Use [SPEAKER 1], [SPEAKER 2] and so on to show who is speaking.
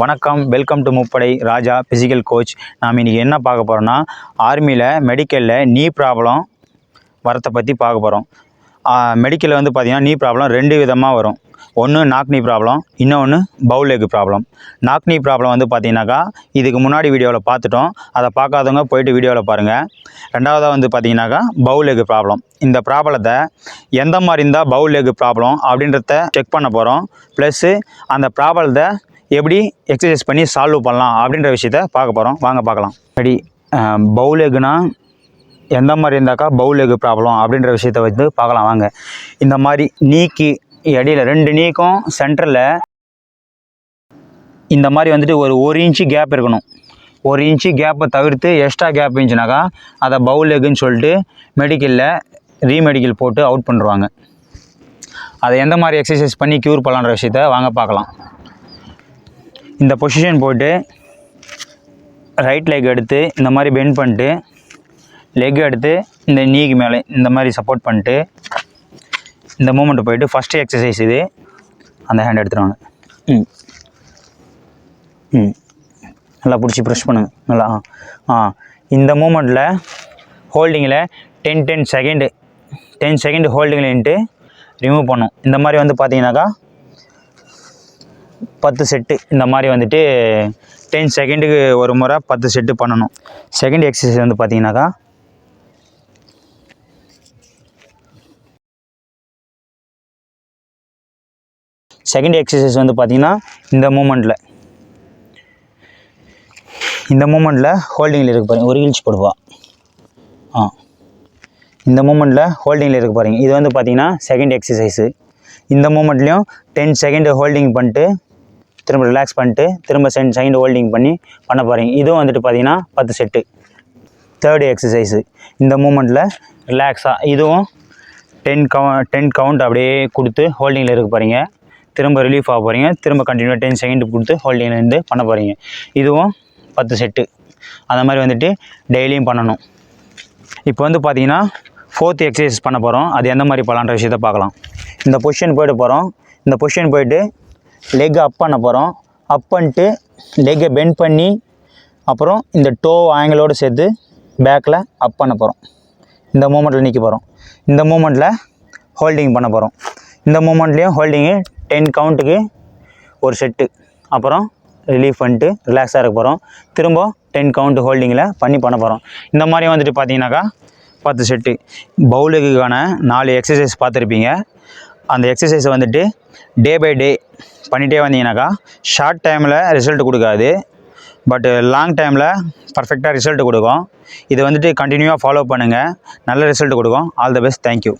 [SPEAKER 1] வணக்கம் welcome to முப்படை ராஜா physical coach நாம் இன்றைக்கி என்ன பார்க்க போகிறோன்னா ஆர்மியில் மெடிக்கலில் நீ ப்ராப்ளம் வரத்தை பற்றி பார்க்க போகிறோம் மெடிக்கலில் வந்து பார்த்திங்கன்னா நீ ப்ராப்ளம் ரெண்டு விதமாக வரும். ஒன்று நாக்னி ப்ராப்ளம் இன்னொன்று bow leg problem knock knee problem வந்து பார்த்தீங்கன்னாக்கா இதுக்கு முன்னாடி வீடியோவில் பார்த்துட்டோம். அதை பார்க்காதவங்க போயிட்டு வீடியோவில் பாருங்கள் ரெண்டாவதாக வந்து பார்த்தீங்கன்னாக்கா பவுல் லெக் ப்ராப்ளம் இந்த ப்ராப்ளத்தை எந்த மாதிரி இருந்தால் பவுல் லெக் ப்ராப்ளம் அப்படின்றத செக் பண்ண போகிறோம் ப்ளஸ்ஸு அந்த ப்ராப்ளத்தை எப்படி எக்ஸசைஸ் பண்ணி சால்வ் பண்ணலாம் அப்படின்ற விஷயத்த பார்க்க போகிறோம் வாங்க பார்க்கலாம். ரெடி பவுல் லெக்குனா எந்த மாதிரி இருந்தாக்கா பவுல் லெக் ப்ராப்ளம் அப்படின்ற விஷயத்த வந்து பார்க்கலாம். வாங்க. இந்த மாதிரி நீக்கி இடையில ரெண்டு நீக்கும் சென்டரில் இந்த மாதிரி வந்துட்டு ஒரு ஒரு இன்ச்சு கேப் இருக்கணும். ஒரு இன்ச்சு கேப்பை தவிர்த்து எக்ஸ்ட்ரா கேப் இருந்துச்சுனாக்கா அதை பவுல் எக்குன்னு சொல்லிட்டு மெடிக்கலில் ரீமெடிக்கல் போட்டு அவுட் பண்ணுறாங்க அதை எந்த மாதிரி எக்ஸசைஸ் பண்ணி க்யூர் பண்ணலான்ற விஷயத்த வாங்க பார்க்கலாம். இந்த பொசிஷன் போட்டு ரைட் லெக் எடுத்து இந்த மாதிரி பெண்ட் பண்ணிட்டு லெக் எடுத்து இந்த நீக்கு மேலே இந்த மாதிரி சப்போர்ட் பண்ணிட்டு இந்த மூமெண்ட் போயிட்டு ஃபஸ்ட்டு எக்ஸசைஸ் இது. அந்த ஹேண்ட் எடுத்துருவாங்க. ம். ம். நல்லா பிடிச்சி ப்ரெஷ் பண்ணுங்க. நல்லா ஆ ஆ. இந்த மூமெண்ட்டில் ஹோல்டிங்கில் ten ten second ten second ஹோல்டிங்கில் நின்ட்டு ரிமூவ் பண்ணும் இந்த மாதிரி வந்து பார்த்தீங்கன்னாக்கா பத்து செட்டு. இந்த மாதிரி வந்துட்டு டென் செகண்டுக்கு ஒரு முறை பத்து செட்டு பண்ணணும். செகண்ட் எக்ஸசைஸ் வந்து பார்த்தீங்கன்னாக்கா செகண்ட் எக்ஸசைஸ் வந்து பார்த்தீங்கன்னா இந்த மூமெண்ட்டில் இந்த மூமெண்ட்டில் ஹோல்டிங்கில் இருக்க பாருங்கள் ஒரு இன்ச் போடுவா. ஆ. இந்த மூமெண்ட்டில் ஹோல்டிங்கில் இருக்க பாருங்கள் இது வந்து பார்த்தீங்கன்னா செகண்ட் எக்ஸசைஸு இந்த மூமெண்ட்லேயும் டென் செகண்ட் ஹோல்டிங் பண்ணிட்டு திரும்ப ரிலாக்ஸ் பண்ணிட்டு திரும்ப சென் சைண்ட் ஹோல்டிங் பண்ணி பண்ண போகிறீங்க இதுவும் வந்துட்டு பார்த்தீங்கன்னா பத்து செட்டு தேர்டு எக்ஸசைஸு இந்த மூமெண்ட்டில் ரிலாக்ஸாக இதுவும் டென் கவு டென் கவுண்ட் அப்படியே கொடுத்து ஹோல்டிங்கில் இருக்க போகிறீங்க திரும்ப ரிலீஃப் ஆக போகிறீங்க திரும்ப கண்டினியூ டென் செகண்ட் கொடுத்து ஹோல்டிங்கில் இருந்து பண்ண போகிறீங்க இதுவும் பத்து செட்டு அந்த மாதிரி வந்துட்டு டெய்லியும் பண்ணணும். இப்போ வந்து பார்த்தீங்கன்னா ஃபோர்த் எக்ஸசைஸ் பண்ண போகிறோம் அது எந்த மாதிரி பண்ணலான்ற விஷயத்த பார்க்கலாம் இந்த பொசிஷன் போயிட்டு போகிறோம் இந்த பொசிஷன் போயிட்டு லெக்கை அப் பண்ண போகிறோம் அப் பண்ணிட்டு லெக்கை பெண்ட் பண்ணி அப்புறம் இந்த டோ ஆங்கிளோடு சேர்த்து பேக்கில் அப் பண்ண போகிறோம் இந்த மூமெண்ட்டில் நிற்க போகிறோம் இந்த மூமெண்ட்டில் ஹோல்டிங் பண்ண போகிறோம் இந்த மூமெண்ட்லேயும் ஹோல்டிங்கு டென் கவுண்ட்டுக்கு ஒரு செட்டு அப்புறம் ரிலீஃப் பண்ணிட்டு ரிலாக்ஸாக இருக்க போகிறோம் திரும்ப டென் கவுண்ட் ஹோல்டிங்கில் பண்ணி பண்ண போகிறோம் இந்த மாதிரி வந்துட்டு பார்த்தீங்கன்னாக்கா பத்து செட்டு பவுலுக்கான நாலு எக்ஸசைஸ் பார்த்துருப்பீங்க. அந்த எக்ஸசைஸை வந்துட்டு டே பை டே பண்ணிகிட்டே வந்தீங்கன்னாக்கா ஷார்ட் டைமில் ரிசல்ட் கொடுக்காது. பட் லாங் டைமில் பர்ஃபெக்டாக ரிசல்ட் கொடுக்கும். இது வந்துட்டு கண்டினியூவாக ஃபாலோ பண்ணுங்கள் நல்ல ரிசல்ட் கொடுக்கும். All the best thank you